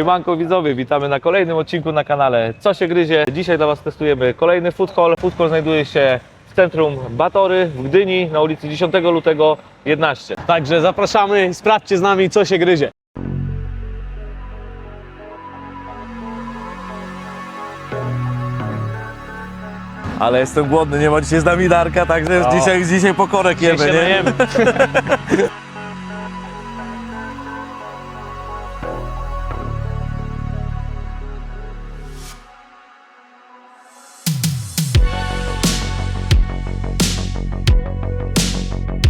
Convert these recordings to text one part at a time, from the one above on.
Siemanko widzowie, witamy na kolejnym odcinku na kanale Co się gryzie. Dzisiaj dla Was testujemy kolejny food hall. Food hall znajduje się w centrum Batory w Gdyni na ulicy 10 lutego 11. Także zapraszamy, sprawdźcie z nami, co się gryzie. Ale jestem głodny, nie ma dzisiaj z nami Darka, także No. dzisiaj, dzisiaj pokorek jemy, nie? najemy.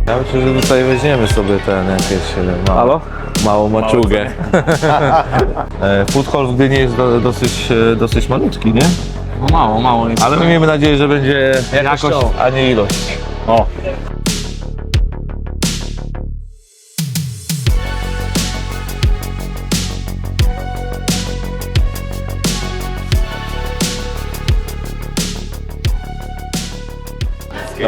Ja myślę, że tutaj weźmiemy sobie ten jakieś małą, Halo? małą maczugę. E, Food hall w Gdyni jest do, dosyć, e, dosyć malutki, nie? No mało, mało jest. Ale my miejmy nadzieję, że będzie jakość, Jakość. a nie ilość. O,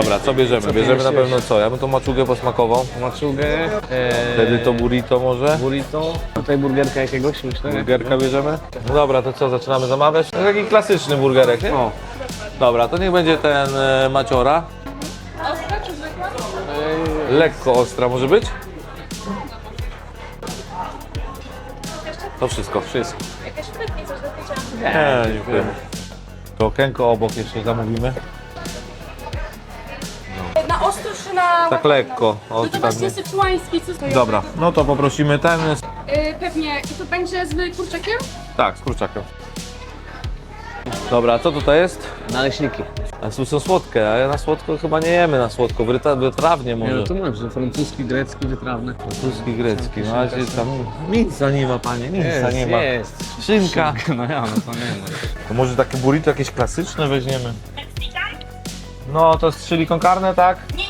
Dobra, co bierzemy? Bierzemy na pewno co? Ja bym tą maczugę posmakową. maczugę, e, Wtedy to burrito może? burrito, tutaj burgerka jakiegoś, myślę. Burgerka bierzemy? No dobra, to co, zaczynamy zamawiać? To taki klasyczny burgerek, nie? O, Dobra, to niech będzie ten e, maciora. Lekko ostra może być? To wszystko. Wszystko. Jakaś frytki coś do picia. Nie, dziękuję. To okienko obok jeszcze zamówimy. Na... Tak lekko. No to ostra, właśnie nie? syczuański, co to jest? Dobra, no to poprosimy ten. Y, pewnie. I to będzie z kurczakiem? Tak, z kurczakiem. Dobra, a co tutaj jest? naleśniki. A tu są słodkie, a ja na słodko chyba nie jemy na słodko, wytra- wytrawnie Nie, może. no to masz, że francuski, grecki, wytrawny. Francuski, grecki, no ale tam mięsa nie ma panie, mięsa nie ma. jest. Szynka. No ja, no to nie no. To może takie burrito jakieś klasyczne weźmiemy? Mexican? No to z chili con carne, tak? Nie,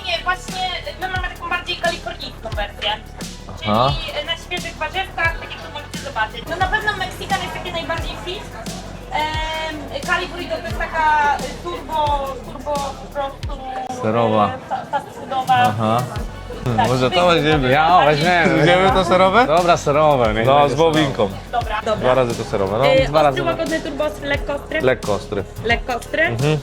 Czyli Aha. na świeżych warzywkach, tak jak tu możecie zobaczyć. No na pewno Mexican jest taki najbardziej fit. Ehm, Cali burrito to jest taka turbo, turbo po prostu... Serowa. e, fa- Fast foodowa. Aha. Tak, Może to weźmiemy. Ja, weźmiemy. Weźmiemy to serowe? Dobra, serowe. niech No, będzie z wołowinką. Dobra, Dwa dobra. razy to serowe, no. E, dwa razy, ostry, no. łagodny, turbo ostry, lekko ostry. Lekko ostry. Lekko ostry. Mhm.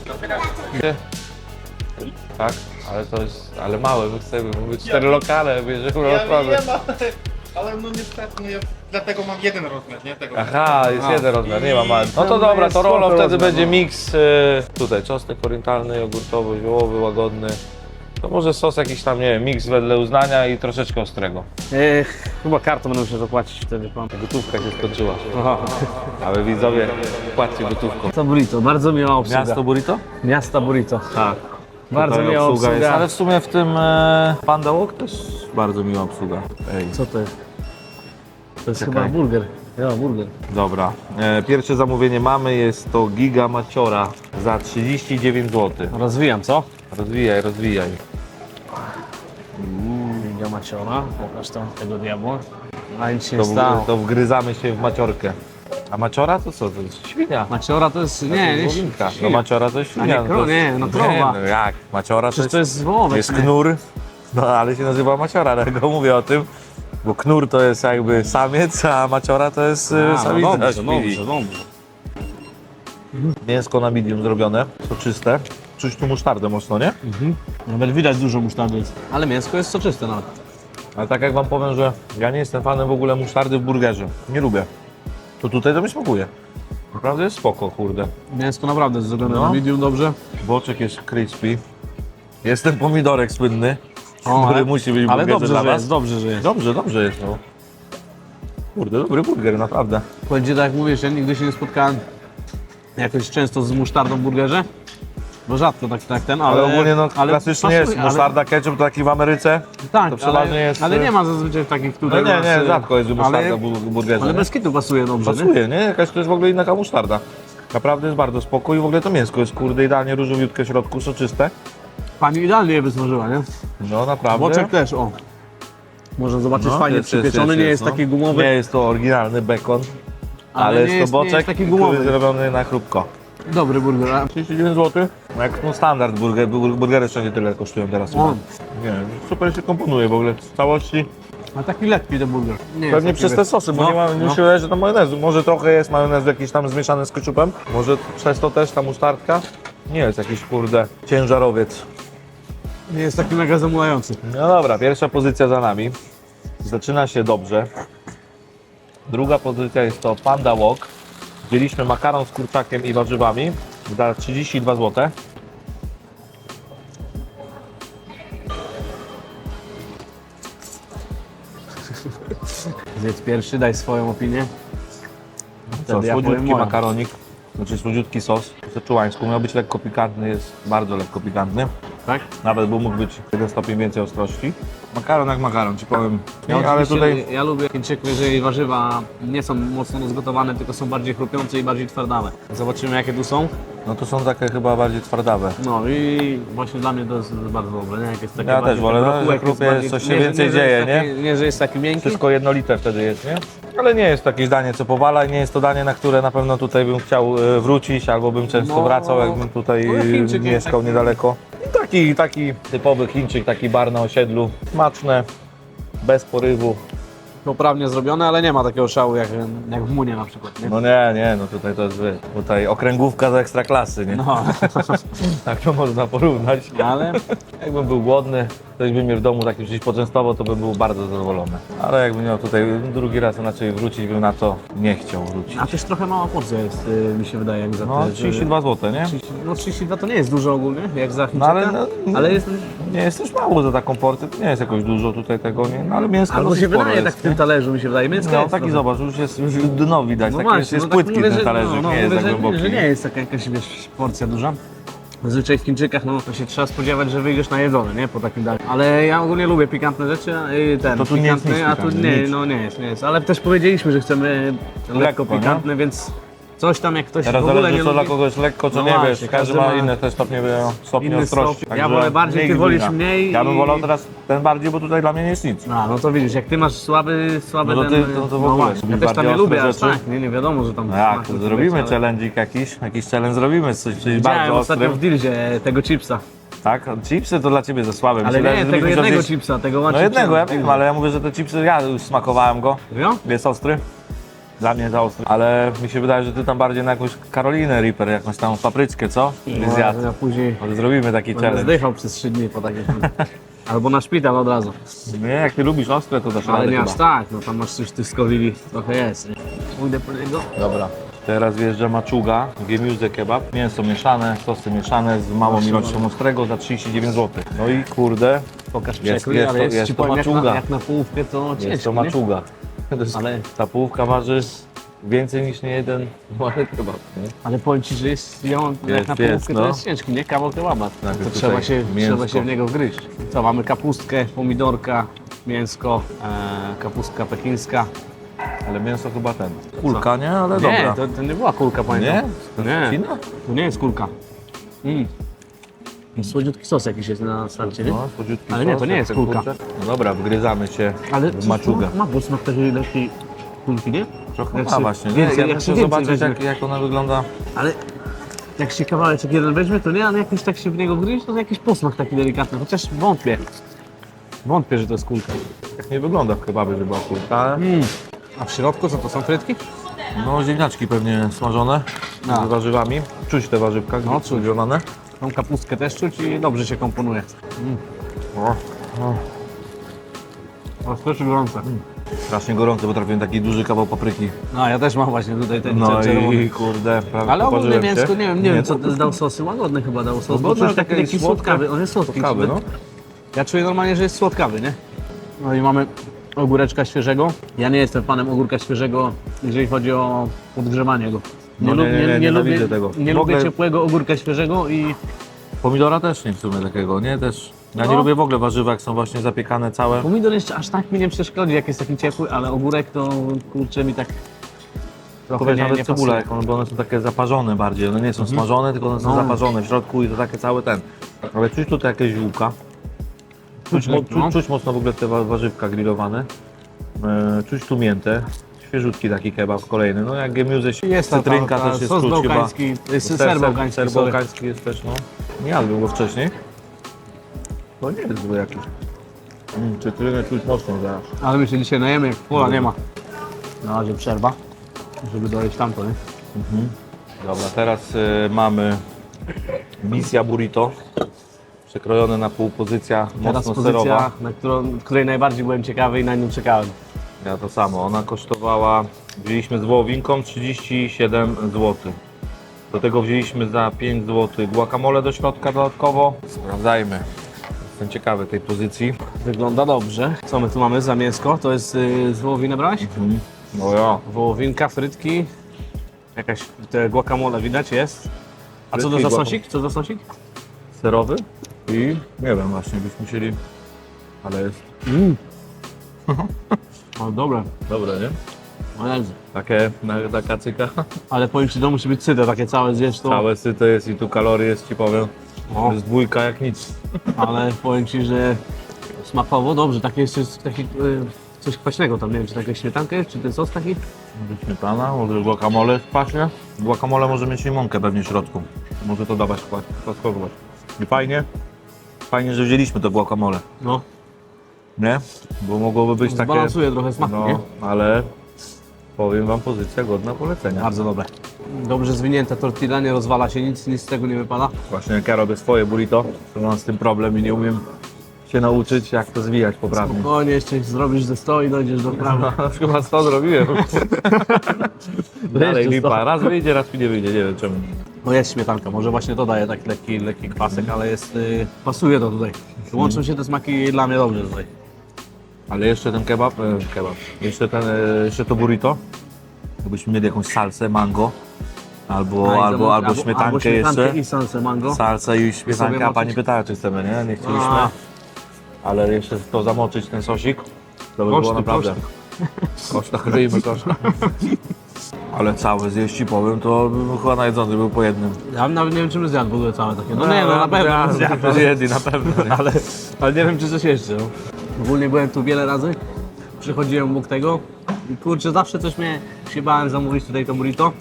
Tak, ale to jest, ale małe, my chcemy, mamy cztery lokale, bierzemy Ja rozkłady. wiem, ale, ale no niestety, no ja dlatego mam jeden rozmiar, nie tego. Aha, jest A. jeden rozmiar, nie ma mały. No to dobra, to rolo wtedy rozmiar, będzie no. miks y, tutaj czosnek orientalny, jogurtowy, ziołowy, łagodny. To może sos jakiś tam, nie wiem, miks wedle uznania i troszeczkę ostrego. Ech, chyba kartą będę musiał zapłacić wtedy pan. Gotówka się skończyła. Aha. Ale widzowie, płaccie gotówką. To burrito, bardzo miła obsługa. Miasto burrito? Miasta burrito. Tak. Bardzo Tutaj miła obsługa. jest. Ale w sumie w tym e, Panda Walk też bardzo miła obsługa. Ej. Co to jest? To jest Czekaj. chyba burger. Ja, burger. Dobra. E, pierwsze zamówienie mamy, jest to Giga Maciora za 39 zł. Rozwijam, co? Rozwijaj, rozwijaj. Liga Maciora. Pokaż tam tego diabła. A nic się To, nie stało. w, to wgryzamy się w maciorkę. A maciora to co? To jest świnia. Maciora to jest... Nie, nie, Wołowinka. No maciora to jest świnia. nie, no to jest- nie, no krowa. Nie, no jak? Maciora to Przecież jest, to jest wołowek. jest nie? knur. No ale się nazywa maciora, dlatego mówię o tym. Bo knur to jest jakby samiec, a maciora to jest A, e, no samica dobrze, świni. dobrze, dobrze. Mięsko na medium zrobione, soczyste. Czuć tu musztardę mocno, nie? Nawet widać dużo musztardy. Ale mięsko jest soczyste nawet. Ale tak jak wam powiem, że ja nie jestem fanem w ogóle musztardy w burgerze. Nie lubię. To tutaj to mi smakuje. Naprawdę jest spoko, kurde. Mięsko naprawdę jest zrobione No. na medium dobrze. Boczek jest crispy. Jest ten pomidorek słynny, który ale- musi być w Ale burgerze dobrze, dla że jest, dobrze, że jest. Dobrze, dobrze jest, no. Kurde, dobry burger, naprawdę. Ci, tak jak mówisz, ja nigdy się nie spotkałem jakoś często z musztardą w burgerze. Bo rzadko tak, tak ten, ale... Ale, ogólnie no, ale klasycznie pasuje, jest ale- musztarda, ketchup, to taki w Ameryce. Tak, to przeważnie ale, jest, ale y- nie ma zazwyczaj takich No tutaj... nie, nie, y, rzadko jest musztarda ale, w bu- w burgerze. ale nie? bez kitu pasuje dobrze, nie? Pasuje, nie? Jakaś to jest w ogóle inna musztarda. Naprawdę jest bardzo spoko i w ogóle to mięsko jest kurde idealnie różowiutkie w środku, soczyste. Pani idealnie je wysmażyła, nie? No naprawdę. Boczek też, o. Można zobaczyć No, fajnie jest, jest, przypieczony, nie jest no. taki gumowy. Nie jest to oryginalny bekon, ale, jest to jest- boczek, jest taki który gumowy. jest zrobiony na chrupko. Dobry burger. a- 39 zł. Jak no standard burger, bur- burgery wszędzie tyle kosztują teraz. O. Nie, super się komponuje w ogóle w całości. A taki lekki ten burger. Nie Pewnie jest przez te sosy, bo No, nie, ma, nie no. się że tam majonezu. Może trochę jest majonezu jakiś tam zmieszany z ketchupem. Może przez to też ta musztardka. Nie jest jakiś kurde ciężarowiec. Nie jest taki mega zamulający. No dobra, pierwsza pozycja za nami. Zaczyna się dobrze. Druga pozycja jest to Panda Walk. Wzięliśmy makaron z kurczakiem i warzywami za 32 zł. Zjedz pierwszy, daj swoją opinię. Co, Wtedy ja powiem słodziutki moją. makaronik, znaczy słodziutki sos seczułańsku. Miał być lekko pikantny, jest bardzo lekko pikantny. Tak? Nawet by mógł być jeden stopień więcej ostrości. Makaron jak makaron, ci powiem. Ja, Nie, ale oczywiście- tutaj ja lubię Chińczyków, jeżeli warzywa nie są mocno rozgotowane, tylko są bardziej chrupiące i bardziej twardawe. Zobaczymy jakie tu są. no to są takie chyba bardziej twardawe. No i właśnie dla mnie to jest bardzo dobre, nie? Jak jest takie Ja bardziej też wolę, ten no, brokułek że jest chrupie, bardziej- coś się nie, że- więcej nie, że dzieje, jest nie? taki, Nie, że jest taki miękki. Wszystko jednolite wtedy jest, nie? Ale nie jest to jakieś danie, co powala i nie jest to danie, na które na pewno tutaj bym chciał e, wrócić, albo bym często No. wracał, jakbym tutaj No, e, Chińczyk jest mieszkał taki- niedaleko. Taki, taki typowy Chińczyk, taki bar na osiedlu. Smaczne, bez porywu. Poprawnie zrobione, ale nie ma takiego szału jak, jak w Munie na przykład, nie? No nie, nie, no tutaj to jest wiesz, tutaj okręgówka z ekstraklasy, nie? No, Tak to można porównać. ale Jakbym był głodny, ktoś by mnie w domu takim czymś poczęstował, to bym był bardzo zadowolony. Ale jakbym miał tutaj drugi raz inaczej wrócić, bym na to nie chciał wrócić. a też trochę mała porcja jest, y, mi się wydaje, jak za No te- 32 zł, nie? 30, no 32 to nie jest dużo ogólnie, jak za No Chińczyka, ale, no, ale jest... nie jest też mało za taką porcję, to nie jest jakoś dużo tutaj tego, nie? No ale mięsko Albo dosyć się sporo wydaje tak jest, w tym talerzu, mi się wydaje. Mięsko No jest taki trochę. zobacz, już jest już dno widać, No taki właśnie, jest, jest no tak płytki mówię, ten że- talerzyk, no, no, nie jest tak że- głęboki. Że nie jest taka jakaś wiesz, porcja duża. Zazwyczaj w Chińczykach no, to się trzeba spodziewać, że wyjdziesz najedzony, nie? Po takim daniu. Ale ja ogólnie lubię pikantne rzeczy, a y, ten, To tu nie jest pikantny, nic a tu pikantne, nie, nic. no nie jest, nie jest. Ale też powiedzieliśmy, że chcemy lekko, nie? pikantne, więc coś tam jak ktoś Teraz w ogóle zależy nie co lubi. dla kogoś lekko, co No nie właśnie, wiesz, każdy każdy ma ma inne te stopnie, stopnie inny ostrości. Ja także wolę bardziej, ty wolisz mniej Ja bym i- wolał teraz ten bardziej, bo tutaj dla mnie nie jest nic. A, no to widzisz, jak ty masz słaby, słaby No to ten... ty- to- to w no ogóle właśnie, ja też tam bardziej nie lubię ostre aż rzeczy? tak, nie, nie wiadomo, że tam... No jak, smaku zrobimy ale- challenge'ik jakiś, jakiś challenge zrobimy, coś, coś Widziałem bardzo ostatnio ostrym. w Dilzie tego chipsa. Tak? Chipsy to dla Ciebie za słabe. Ale wydaje, nie, że tego jednego zjeść- chipsa, tego one No chipsa. jednego, ja wiem, ale ja mówię, że te chipsy, ja już smakowałem go, Serio? jest ostry. Dla mnie za ostry. Ale mi się wydaje, że Ty tam bardziej na jakąś Karolinę Reaper, jakąś tam papryczkę, co? Byś zjadł. Ja później zrobimy taki będę challenge. zdychał przez 3 dni po takim Albo na szpital od razu. Nie, jak Ty lubisz ostre, to dasz Ale radę nie chyba. aż tak, no tam masz coś tych skowili, trochę jest. nie? Pójdę po niego. Dobra. Teraz wjeżdża maczuga, gemiuze kebab. Mięso mieszane, sosy mieszane z małą ilością ostrego za 39 zł. No i kurde, Pokaż Jest- przekrój, jest ale to- jest, jest ci to powiem, jak na, maczuga. jak na połówkę to ciężko, jest to nie? maczuga. To Ale- Ta połówka waży więcej niż nie jeden mały kebab. Nie? Ale powiem ci, że jest, ja mam, jak Jest, na jest, połówkę no. to jest ciężki, nie? Kawał kebaba. To trzeba się, mięsko. trzeba się w niego wgryźć. Co, mamy kapustkę, pomidorka, mięsko, e, kapustka pekińska. Ale mięso chyba ten. Kulka, nie? Ale Nie, dobra. to, to nie była kulka, Nie? pamiętam. Nie, Cina? to nie jest kulka. Mm. Słodziutki sos jakiś jest na starcie, nie? No, słodziutki Ale nie, to nie jest ten kulka. kurczak. No dobra, wgryzamy się Ale w maczugę. Ma, ma posmak takiej lekkiej kulki, nie? Trochę Jak ma się właśnie. Nie? więcej- Ja jak więcej zobaczyć, weźmie. jak, jak ona wygląda. Ale jak się kawałeczek jeden weźmie, to nie, ale jakoś tak się w niego wgryźć, to jakiś posmak taki delikatny, chociaż wątpię. Wątpię, że to jest kulka. Jak nie wygląda w kebabie, że była kulka. ale- Mm. A w środku co to są frytki? No ziemniaczki pewnie smażone z warzywami. Czuć te warzywka, no, czuć. Tą kapustkę też czuć i dobrze się komponuje. O, Ostre czy gorące? strasznie gorące, bo trafiłem taki duży kawał papryki. No ja też mam właśnie tutaj ten No czerwony. i kurde, prawie Ale ogólnie poparzyłem mięsko, nie wiem, nie, wiem co dał sosy, łagodny chyba dał sos, bo Łagodny, czuć taki słodkawy, on jest słodki. Kawy, no. Ja czuję normalnie, że jest słodkawy, nie? No i mamy ogóreczka świeżego. Ja nie jestem fanem ogórka świeżego, jeżeli chodzi o podgrzewanie go. No nie, lub- nie, nie, nienawidzę lubię, tego. Nie W ogóle- lubię ciepłego ogórka świeżego i Pomidora też nie w sumie takiego, nie? Też. Ja nie No. lubię w ogóle warzywa, jak są właśnie zapiekane całe. pomidor jeszcze aż tak mi nie przeszkodzi, jak jest taki ciepły, ale ogórek to kurczę mi tak trochę Powiedz nie, nawet nie cebula, jak one, bo one są takie zaparzone bardziej, one nie są smażone, tylko one są No. zaparzone w środku i to takie całe ten. Ale czuć tutaj jakieś ziółka. Czuć, mo, No. czuć, czuć mocno w ogóle te wa- warzywka grillowane. E, czuć tu miętę. Świeżutki taki kebab kolejny. No jak gemiuzy, Jest cytrynka też jest sos czuć chyba. bałkański, jest Ser- ser bałkański, Ser sorry. bałkański jest też, no. Nie jadłem go wcześniej. To nie jest zły jakiś. Mm, cytrynę czuć mocno zaraz. Ale my się dzisiaj najemy, jak pola nie ma. Na razie przerwa, żeby dojeść tamto, nie? Dobra, teraz y, mamy misja burrito. Przekrojone na pół pozycja Teraz mocno pozycja, serowa. na którą, której najbardziej byłem ciekawy i na nią czekałem. Ja to samo. Ona kosztowała, wzięliśmy z wołowinką 37 zł. Do tego wzięliśmy za 5 zł guacamole do środka dodatkowo. Sprawdzajmy. Jestem ciekawy tej pozycji. Wygląda dobrze. Co my tu mamy za mięsko? To jest yy, z wołowiny brałeś? No ja. Wołowinka, frytki. Jakaś te guacamole widać jest. A co to Frytki, za sosik? Co za sosik? Serowy i nie wiem właśnie, byśmy musieli, ale jest O, dobre. dobre, nie? Ale, Takie, na- taka cyka. ale powiem Ci, to musi być syte, takie całe zjesz to. Całe syte jest i tu kalorii jest ci powiem. O. Jest dwójka jak nic. Ale powiem Ci, że smakowo dobrze. Takie jeszcze jest taki, y, coś kwaśnego tam, nie wiem, czy taka śmietanka jest, czy ten sos taki? Może Śmietana, może guacamole kwaśnie. Guacamole może mieć limonkę pewnie w środku. Może to dawać kwa- kwaskować. I fajnie, fajnie, że wzięliśmy to guacamole, No, nie? Bo mogłoby być takie... zbalansuje trochę smak, nie? No, ale powiem wam, pozycja godna polecenia. Bardzo dobre. Dobrze zwinięta tortilla, nie rozwala się, nic, nic z tego nie wypada. Właśnie jak ja robię swoje burrito, to mam z tym problem i nie umiem się nauczyć, jak to zwijać poprawnie. Spokojnie, jeszcze zrobisz ze 100 i dojdziesz do prawa. Chyba 100 zrobiłem. Dalej lipa. Raz wyjdzie, raz mi nie wyjdzie, nie wiem czemu. No jest śmietanka, może właśnie to daje taki lekki, lekki kwasek, ale jest, y, pasuje to tutaj. Łączą się te smaki dla mnie dobrze tutaj. Ale jeszcze ten kebab, e, kebab, jeszcze, ten, e, jeszcze to burrito, jakbyśmy mieli jakąś salsę, mango, albo, A, i albo, albo śmietankę jeszcze. i salsę mango. Salsa i sobie śmietanka, a pani pytała czy chcemy, nie? Nie chcieliśmy, A. ale jeszcze to zamoczyć ten sosik, to by Koszty, było naprawdę. Koszta, kryjmy koszta. Ale całe zjeść ci powiem, to bym chyba najedzony był po jednym. Ja nawet nie wiem, czy bym zjadł w ogóle całe takie. No nie, no na pewno bym zjadł, Zjedli, na pewno. nie? ale, ale nie wiem, czy coś jeszcze. No. Ogólnie byłem tu wiele razy, przychodziłem obok tego i kurczę, zawsze coś mnie się bałem zamówić tutaj to burrito.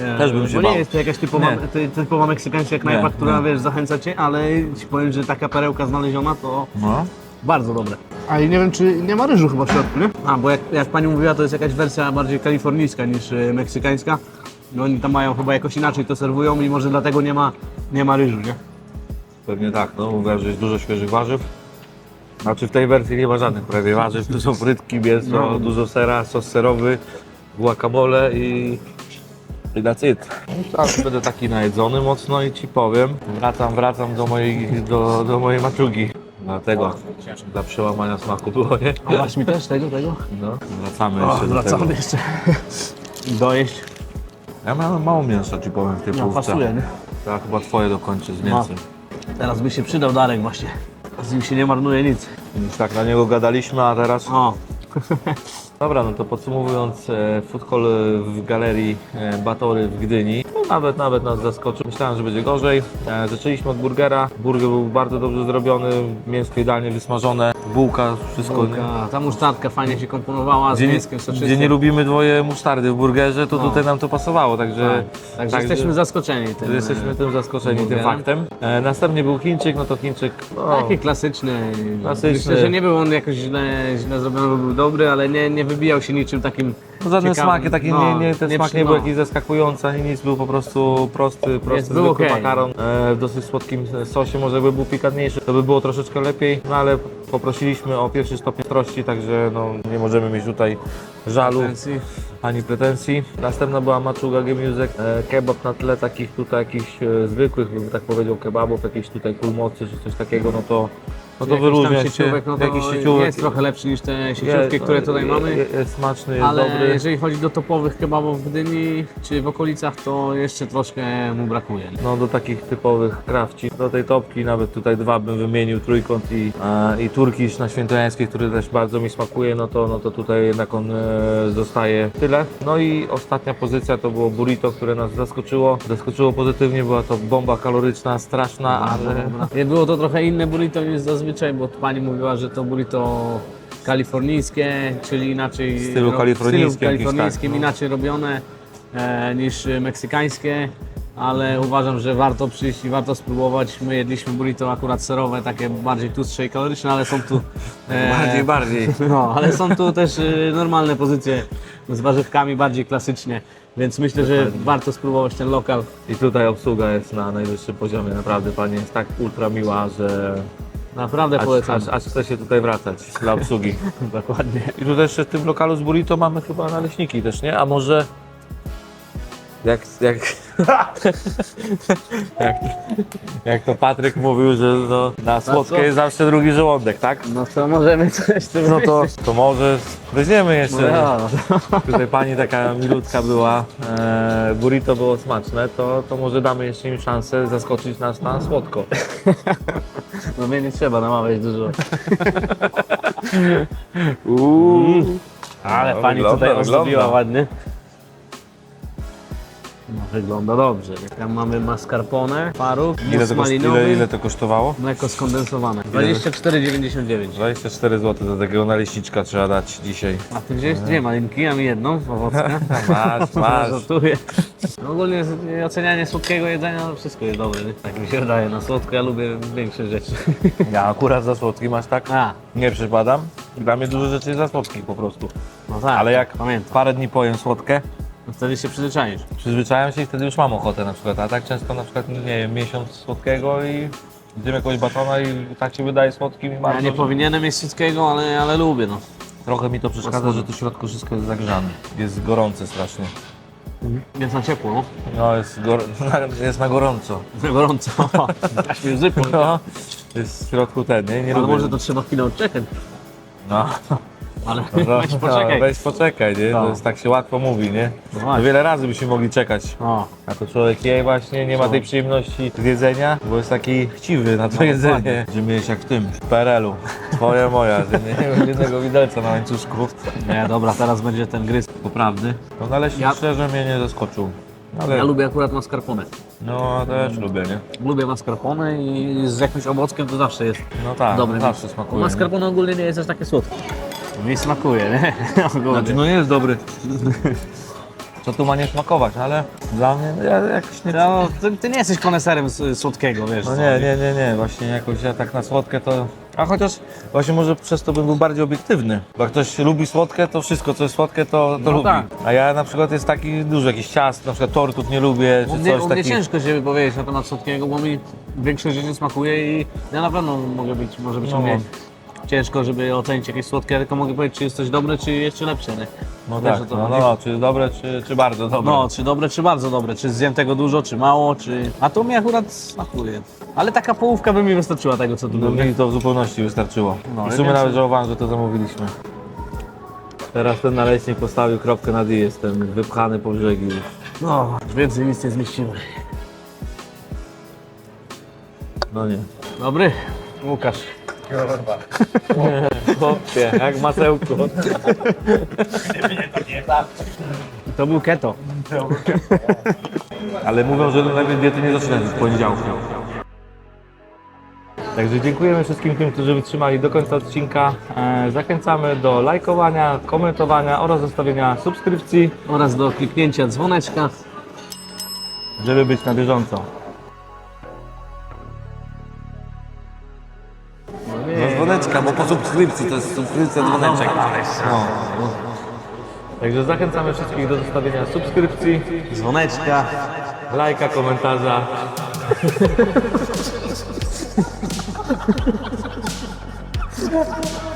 E, Też bym się Bo bał. nie jest to jakaś typowa, Nie. ty, typowa meksykańska knajpa, Nie, która nie. wiesz, zachęca cię, ale ci powiem, że taka perełka znaleziona to No. bardzo dobre. A i nie wiem, czy nie ma ryżu chyba w środku, nie? A, bo jak, jak pani mówiła, to jest jakaś wersja bardziej kalifornijska niż e, meksykańska. No oni tam mają chyba jakoś inaczej to serwują i może dlatego nie ma, nie ma ryżu, nie? Pewnie tak, no mówię, że jest dużo świeżych warzyw. Znaczy w tej wersji nie ma żadnych prawie warzyw, tu są frytki, mięso, No. dużo sera, sos serowy, guacamole i... I that's it. Teraz będę taki najedzony mocno i ci powiem, wracam, wracam do mojej, do, do mojej maczugi. Dlatego dla przełamania smaku było, nie? A dasz mi też tego, tego? No, wracamy O, jeszcze do wracamy tego. jeszcze. Dojeść. Ja miałem mało mięsa, ci powiem, w tej No, półce. pasuje, nie? Ja chyba twoje dokończę z mięsem. Teraz by się przydał Darek właśnie. Z nim się nie marnuje nic. Już tak na niego gadaliśmy, a teraz O, Dobra, no to podsumowując, e, food hall w galerii e, Batory w Gdyni, no nawet, nawet nas zaskoczył. Myślałem, że będzie gorzej. E, Zaczęliśmy od burgera. Burger był bardzo dobrze zrobiony, mięsko idealnie wysmażone, bułka, wszystko. Bułka, ta musztardka fajnie się komponowała z Gdzie, mięskiem soczystym. gdzie nie lubimy dwoje musztardy w burgerze, to No. tutaj nam to pasowało, także, Tak. Także jesteśmy zaskoczeni tym. jesteśmy tym zaskoczeni, tym burgerem. faktem. E, Następnie był Chińczyk, no to Chińczyk, no, Taki klasyczny. Klasyczny. Myślę, że nie był on jakoś źle, źle zrobiony, bo był dobry, ale nie, nie wybijał się niczym takim no żaden ciekawym. smak, taki No, nie, nie, ten smak przy- nie był no. jakiś zaskakujący, ani nic, był po prostu prosty, prosty Jest, był zwykły okej. makaron e, w dosyć słodkim sosie, może by był pikantniejszy, to by było troszeczkę lepiej, no ale poprosiliśmy o pierwszy stopień ostrości, także no, nie możemy mieć tutaj żalu Pretensji. ani pretensji. Następna była maczuga G-Music, e, kebab na tle takich tutaj jakichś e, zwykłych, bym tak powiedział, kebabów, jakiejś tutaj kulmocy czy coś takiego, no to, no to wyróżnia się, no to jakiś sieciówek. jest trochę lepszy niż te sieciówki, Jest, które tutaj mamy. je- Jest smaczny, jest Ale dobry. jeżeli chodzi do topowych kebabów w Gdyni czy w okolicach, to jeszcze troszkę mu brakuje. No do takich typowych krawci. Do tej topki nawet tutaj dwa bym wymienił, trójkąt i, e, i turkisz na Świętojańskiej, który też bardzo mi smakuje, no to, no to tutaj jednak on e, zostaje tyle. No i ostatnia pozycja to było burrito, które nas zaskoczyło. Zaskoczyło pozytywnie, była to bomba kaloryczna, straszna, ale... Nie było to trochę inne burrito niż zazwyczaj, bo pani mówiła, że to burrito kalifornijskie, czyli inaczej W stylu kalifornijskim w stylu jakimś, kalifornijskim tak, no. inaczej robione e, niż meksykańskie. ale uważam, że warto przyjść i warto spróbować. My jedliśmy burrito akurat serowe, takie bardziej tłustsze i kaloryczne, ale są tu... e, bardziej. No, ale są tu też e, normalne pozycje z warzywkami, bardziej klasycznie, więc myślę, że warto spróbować ten lokal. I tutaj obsługa jest na najwyższym poziomie, naprawdę pani jest tak ultra miła, że Naprawdę aż, polecam. aż, aż chce się tutaj wracać dla obsługi. Dokładnie. I tutaj jeszcze w tym lokalu z burrito mamy chyba naleśniki też, nie? A może jak, jak, jak, jak to Patryk mówił, że no, na słodkie co? jest zawsze drugi żołądek, tak? No to możemy coś tu No to, to może weźmiemy jeszcze. No, Tutaj pani taka milutka była, e, burrito było smaczne, to, to może damy jeszcze im szansę zaskoczyć nas na słodko. no mnie nie trzeba namawiać dużo. Uuu. Ale No, pani wygląda, tutaj ozdobiła wygląda. ładnie. No, wygląda dobrze. Tam mamy mascarpone, faruk, Ile, mus to koszt, malinowy, ile, ile to kosztowało? mleko skondensowane. 24,99. 24 zł za takiego naleśniczka trzeba dać dzisiaj. A ty wziąłeś dwie malinki, a mi jedną, owockę. Masz, masz. Żartuję. No ogólnie z- ocenianie słodkiego jedzenia, no wszystko jest dobre. Nie? Tak mi się wydaje. Na słodko ja lubię większe rzeczy. Ja akurat za słodki masz tak? A, Nie przypadam. Dla mnie dużo rzeczy jest za słodkich po prostu. no tak. Ale jak Pamiętam. parę dni pojem słodkie, No Wtedy się przyzwyczaisz. przyzwyczajam się i wtedy już mam ochotę na przykład. A tak często na przykład, nie wiem, miesiąc słodkiego i zjem jakiegoś batona i tak się wydaje słodkim i Ja bardzo. nie powinienem mieć wszystkiego, ale, ale lubię no. Trochę mi to przeszkadza, że w środku wszystko jest zagrzane. Jest gorące strasznie. Więc na ciepło, no. No, jest, gor... jest na gorąco. Na gorąco. Aż mi poleciały. No, jest w środku ten, nie? Nie Ale lubię. może to trzeba chwilę odczekać. No, Ale no, weź poczekaj. No, weź poczekaj, nie? No. To jest, tak się łatwo mówi, nie? No No właśnie. wiele razy byśmy mogli czekać. O, A to człowiek je właśnie, nie ma tej przyjemności jedzenia, bo jest taki chciwy na to No, jedzenie. dokładnie. Że my jest jak w tym, w PRL-u. Twoja, moja, że nie nie jednego widelca na łańcuszku. nie, dobra, teraz będzie ten gryz poprawny. No naleśnik Ja- szczerze mnie nie zaskoczył. Ale Ja lubię akurat mascarpone. no też lubię, nie? Lubię mascarpone i z jakimś owockiem to zawsze jest No tak, dobry. zawsze smakuje. Mascarpone ogólnie nie jest aż takie słodkie. Mi smakuje, nie? Ogólnie. Znaczy no jest dobry. Co tu ma nie smakować, ale dla mnie no, ja jakoś nie... No, ty, ty nie jesteś koneserem s- słodkiego, wiesz. No co? nie, nie, nie, nie, właśnie jakoś ja tak na słodkie to... A chociaż właśnie może przez to bym był bardziej obiektywny. Bo jak ktoś lubi słodkie, to wszystko co jest słodkie to, to No lubi. tak. A ja na przykład jest taki dużo jakichś ciast, na przykład tortów nie lubię, U czy mnie, coś u mnie takiego. ciężko się wypowiedzieć na temat słodkiego, bo mi większość rzeczy smakuje i ja na pewno mogę być, może być No. Ciężko, żeby ocenić jakieś słodkie, tylko mogę powiedzieć, czy jest coś dobre, czy jeszcze lepsze, nie? No Wiesz, tak, o co no, chodzi? no, no, czy dobre, czy, czy bardzo dobre. No, czy dobre, czy bardzo dobre, czy zjem tego dużo, czy mało, czy... A to mi akurat smakuje. Ale taka połówka by mi wystarczyła tego, co tu No, mi to w zupełności wystarczyło. No, I w sumie więc- nawet żałowałem, że to zamówiliśmy. Teraz ten naleśnik postawił kropkę nad i jestem wypchany po brzegi już. No, więcej nic nie zmieścimy. No nie. Dobry? Łukasz. Chłopie, jak masełko. To był keto. Ale mówią, że najpierw diety nie zaczynać w poniedziałku. Także dziękujemy wszystkim tym, którzy wytrzymali do końca odcinka. E, Zachęcamy do lajkowania, komentowania oraz zostawienia subskrypcji, Oraz do kliknięcia dzwoneczka. żeby być na bieżąco. Subskrypcji to jest subskrypcja dzwoneczek. No. Także zachęcamy wszystkich do zostawienia subskrypcji, Dzwoneczka. lajka, komentarza.